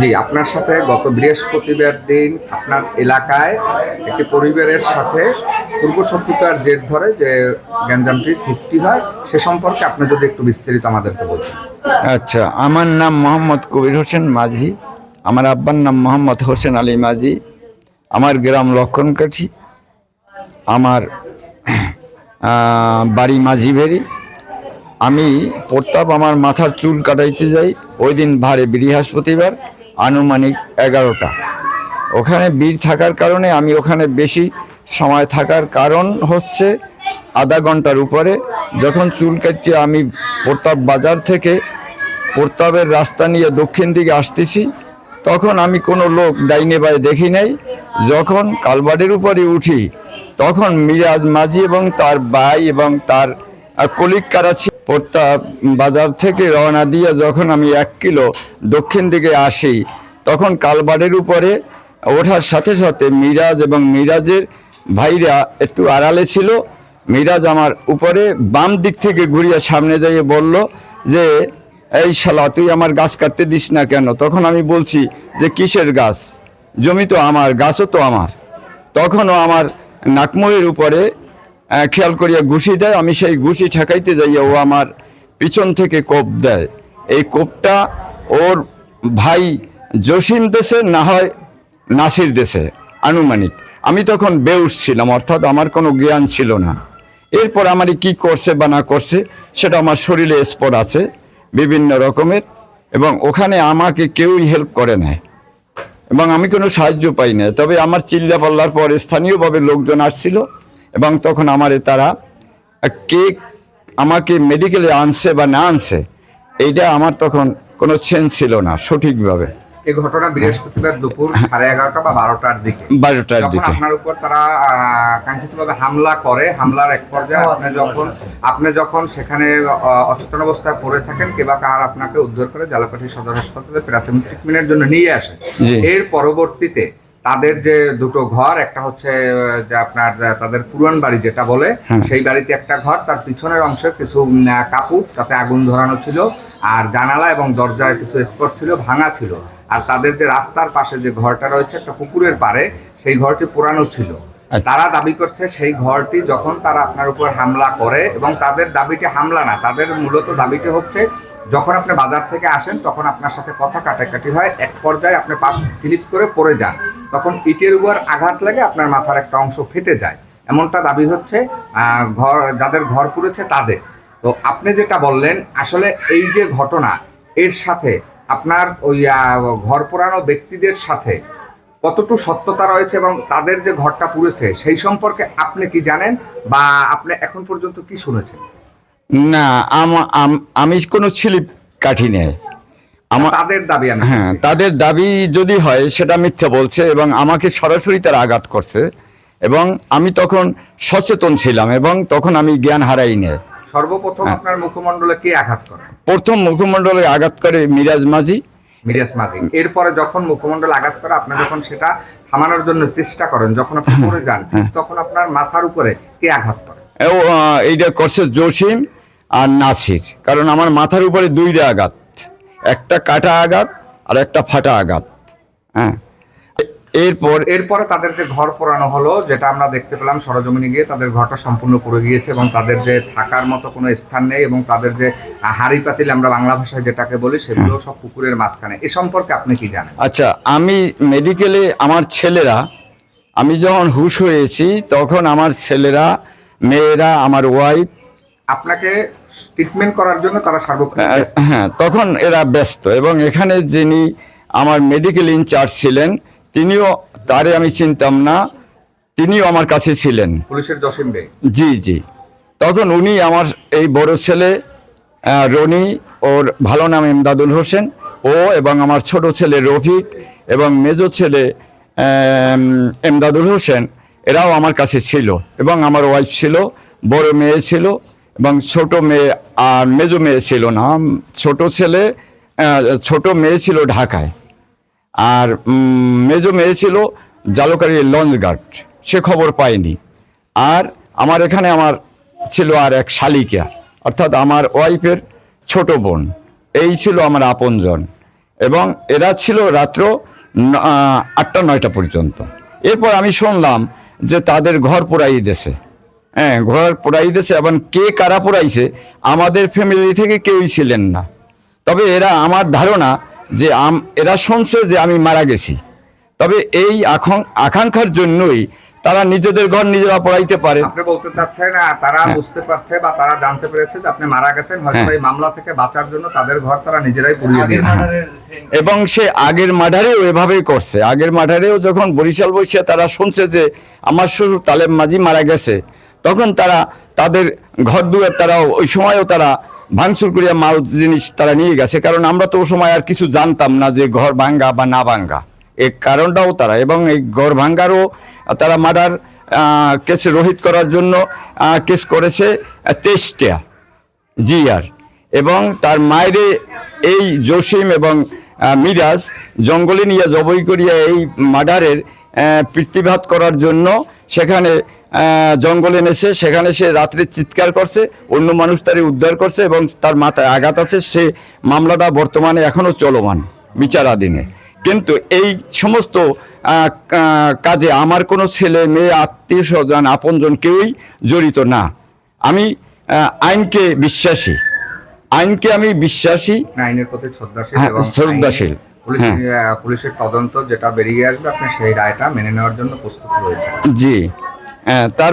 জি, আপনার সাথে গত বৃহস্পতিবার দিন আপনার এলাকায় একটি পরিবারের সাথে পূর্ব শত্রুতার জের ধরে যে গ্যাঞ্জামটি সৃষ্টি হয়, সে সম্পর্কে আপনি যদি একটু বিস্তারিত আমাদেরকে বলতেন। আচ্ছা আমার নাম মোহাম্মদ কবির হোসেন মাঝি, আমার আব্বার নাম মোহাম্মদ হোসেন আলী মাঝি, আমার গ্রাম লক্ষণকাঠি, আমার বাড়ি মাঝিভেরি আমি প্রতাপ আমার মাথার চুল কাটাইতে যাই ওই দিন ভারে বৃহস্পতিবার, আনুমানিক এগারোটা। ওখানে বীর থাকার কারণে আমি ওখানে বেশি সময় থাকার কারণ হচ্ছে আধা ঘণ্টার উপরে যখন চুল কাটতে আমি প্রতাপ বাজার থেকে প্রতাপের রাস্তা নিয়ে দক্ষিণ দিকে আসতেছি, তখন আমি কোনো লোক ডাইনে বাই দেখি নাই। যখন কালবাড়ির উপরে উঠি, তখন মিরাজ মাঝি এবং তার ভাই এবং তার কলিক কারাছি প্রতাপ বাজার থেকে রওনা দিয়ে যখন আমি এক কিলো দক্ষিণ দিকে আসি, তখন কালবাড়ির উপরে ওঠার সাথে সাথে মিরাজ এবং মিরাজের ভাইরা একটু আড়ালে ছিল। মিরাজ আমার উপরে বাম দিক থেকে ঘুরিয়ে সামনে যাইয়ে বলল যে, এই শালা, তুই আমার গাছ কাটতে দিস না কেন? তখন আমি বলছি যে, কিসের গাছ? জমি তো আমার, গাছও তো আমার। তখনও আমার নাকময়ের উপরে খেয়াল করিয়া ঘুষি দেয়, আমি সেই ঘুষি ঠেকাইতে যাইয়া ও আমার পিছন থেকে কোপ দেয়। এই কোপটা ওর ভাই জসিম দেশে, না হয় নাসির দেশে, আনুমানিক। আমি তখন বেউস ছিলাম, অর্থাৎ আমার কোনো জ্ঞান ছিল না। এরপর আমারই কি করছে বা না করছে, সেটা আমার শরীরে স্পট আছে, বিভিন্ন রকমের, এবং ওখানে আমাকে কেউই হেল্প করে নেয় এবং আমি কোনো সাহায্য পাই না তবে আমার চিল্লা পাল্লার পর স্থানীয়ভাবে লোকজন আসছিল এবং তখন আমারে তারা কে আমাকে মেডিকেলে আনছে বা না আনছে এইটা আমার তখন কোনো সেন্স ছিল না সঠিকভাবে। এই ঘটনা বৃহস্পতিবার দুপুর সাড়ে এগারোটা বা বারোটার দিকে। বারোটার দিকে। আপনার উপর তারা কাঙ্ক্ষিতভাবে হামলা করে হামলার এক পর্যায়ে আপনি যখন আপনি যখন সেখানে অচেতন অবস্থায় পড়ে থাকেন কেবা কার আপনাকে উদ্ধার করে জালাকাঠি সদর হাসপাতালে প্রাথমিক ট্রিটমেন্টের জন্য নিয়ে আসে। এর পরবর্তীতে তাদের যে দুটো ঘর একটা হচ্ছে যে আপনার তাদের পুরান বাড়ি যেটা বলে হ্যাঁ। সেই বাড়িতে একটা ঘর তার পিছনের অংশে কিছু কাপড় তাতে আগুন ধরানো ছিল আর জানালা এবং দরজায় কিছু স্পট ছিল ভাঙা ছিল আর তাদের যে রাস্তার পাশে যে ঘরটা রয়েছে একটা পুকুরের পারে সেই ঘরটি পোড়ানো ছিল। তারা দাবি করছে সেই ঘরটি যখন তারা আপনার উপর হামলা করে এবং তাদের দাবিটি হামলা না, তাদের মূলত দাবিটি হচ্ছে যখন আপনি বাজার থেকে আসেন তখন আপনার সাথে কথা কাটাকাটি হয়, এক পর্যায়ে আপনি পা স্লিপ করে পড়ে যান। তখন ইটের উপর আঘাত লাগে, আপনার মাথার একটা অংশ ফেটে যায়। এমনটা দাবি হচ্ছে ঘর, যাদের ঘর পুড়েছে তাদের। তো আপনি যেটা বললেন, আসলে এই যে ঘটনা, এর সাথে আপনার ওই ঘর পোড়ানো ব্যক্তিদের সাথে কতটুকু সত্যতা রয়েছে এবং তাদের যে ঘরটা পুড়েছে সেই সম্পর্কে আপনি কি জানেন বা আপনি এখন পর্যন্ত কি শুনেছেন? না আমা- কোনো ছিলিপ কাঠি নেই। আমার তাদের দাবি হ্যাঁ তাদের দাবি যদি হয় সেটা মিথ্যা বলছে এবং আমাকে সরাসরি তারা আঘাত করছে এবং আমি তখন সচেতন ছিলাম এবং তখন আমি জ্ঞান হারাই নেই। সর্বপ্রথম হ্যাঁ। আপনার মুখমণ্ডলে কে আঘাত করে? প্রথম মুখমণ্ডলে আঘাত করে মিরাজ মাঝি। মিডিয়াস স্মাগলিং এরপরে যখন মুখমণ্ডল আঘাত করে আপনি যখন সেটা থামানোর জন্য চেষ্টা করেন যখন আপনি সরে যান তখন আপনার মাথার উপরে কে আঘাত করে? এইটা করছে জসিম আর নাসির। কারণ আমার মাথার উপরে দুইটা আঘাত। একটা কাটা আঘাত আর একটা ফাটা আঘাত। হ্যাঁ। এরপর এরপরে তাদের যে ঘর পোড়ানো হলো যেটা আমরা দেখতে পেলাম সরজমিনে গিয়ে তাদের ঘরটা সম্পূর্ণ পুড়ে গিয়েছে এবং তাদের যে থাকার মতো কোনো স্থান নেই এবং তাদের যে হাঁড়ি পাতিল আমরা বাংলা ভাষায় যেটাকে বলি সেগুলো সব পুকুরের মাঝখানে। এ সম্পর্কে আপনি কি জানেন? আচ্ছা আমি মেডিকেলে আমার ছেলেরা আমি যখন হুশ হয়েছি তখন আমার ছেলেরা মেয়েরা আমার ওয়াইফ আপনাকে ট্রিটমেন্ট করার জন্য তারা সার্বক্ষণিক ব্যস্ত। হ্যাঁ তখন এরা ব্যস্ত এবং এখানে যিনি আমার মেডিকেল ইনচার্জ ছিলেন তিনিও তারে আমি চিনতাম না তিনিও আমার কাছে ছিলেন। পুলিশের জসিম জি জি। তখন উনি আমার এই বড় ছেলে রনি ওর ভালো নাম এমদাদুল হোসেন ও এবং আমার ছোট ছেলে রফিক এবং মেজো ছেলে এমদাদুল হোসেন এরাও আমার কাছে ছিল এবং আমার ওয়াইফ ছিল বড় মেয়ে ছিল এবং ছোট মেয়ে আর মেজো মেয়ে ছিল না। ছোট ছেলে ছোট মেয়ে ছিল ঢাকায়। আর মেজো মেয়ে ছিল জালকারি লঞ্চ গার্ড। সে খবর পায়নি। আর আমার এখানে আমার ছিল আর এক শালিকা, অর্থাৎ আমার ওয়াইফের ছোট বোন। এই ছিল আমার আপনজন। এবং এরা ছিল রাত্র আটটা, নয়টা পর্যন্ত। এরপর আমি শুনলাম যে তাদের ঘর পোড়াই দিয়েছে। হ্যাঁ ঘর পোড়াই দিয়েছে এবং কে কারা পোড়াইছে আমাদের ফ্যামিলি থেকে কেউই ছিলেন না। তবে এরা আমার ধারণা যে আম- এরা শুনছে যে আমি মারা গেছি। তবে এই আকাঙ্ক্ষার জন্যই তারা নিজেদের ঘর নিজেরা পড়াইতে পারে। আপনি বলতে চাচ্ছেন না তারা বুঝতে পারছে বা তারা জানতে পেরেছে যে আপনি মারা গেছেন হয়তো হ্যাঁ। এই মামলা থেকে বাঁচার জন্য তাদের ঘর তারা নিজেরাই পুড়িয়ে দিয়েছে। এবং সে আগের মাঠারেও এভাবেই করছে। আগের মার্ডারেও যখন বরিশাল বসে তারা শুনছে যে আমার শ্বশুর তালেব মাঝি মারা গেছে তখন তারা তাদের ঘর দুয়ার তারা ওই সময়ও তারা ভাঙচুর করিয়া মাল জিনিস তারা নিয়ে গেছে, কারণ আমরা তো ওই সময় আর কিছু জানতাম না যে ঘর ভাঙ্গা বা না ভাঙ্গা এই কারণটাও তারা, এবং এই ঘর ভাঙ্গারও তারা মার্ডার কেস রোহিত করার জন্য কেস করেছে তেইশটা জি আর এবং তার মায়েরে এই জসিম এবং মিরাজ জঙ্গলে নিয়ে জবই করিয়া এই মার্ডারের প্রীতিভাত করার জন্য সেখানে জঙ্গলে এনেছে সেখানে সে রাত্রে চিৎকার করছে অন্য মানুষ তারে উদ্ধার করছে এবং তার মাথায় আঘাত আছে সে মামলাটা বর্তমানে এখনও চলমান বিচারাধীনে। কিন্তু এই সমস্ত কাজে আমার কোনো ছেলে মেয়ে আত্মীয় স্বজন আপনজন কেউই জড়িত না। আমি আইনকে বিশ্বাসী। আইনকে আমি বিশ্বাসী। আইনের প্রতি শ্রদ্ধাশীল হ্যাঁ, হ্যাঁ। পুলিশের তদন্ত যেটা বেরিয়ে আসবে আপনি সেই রায়টা মেনে নেওয়ার জন্য প্রস্তুত রয়েছে জি। তার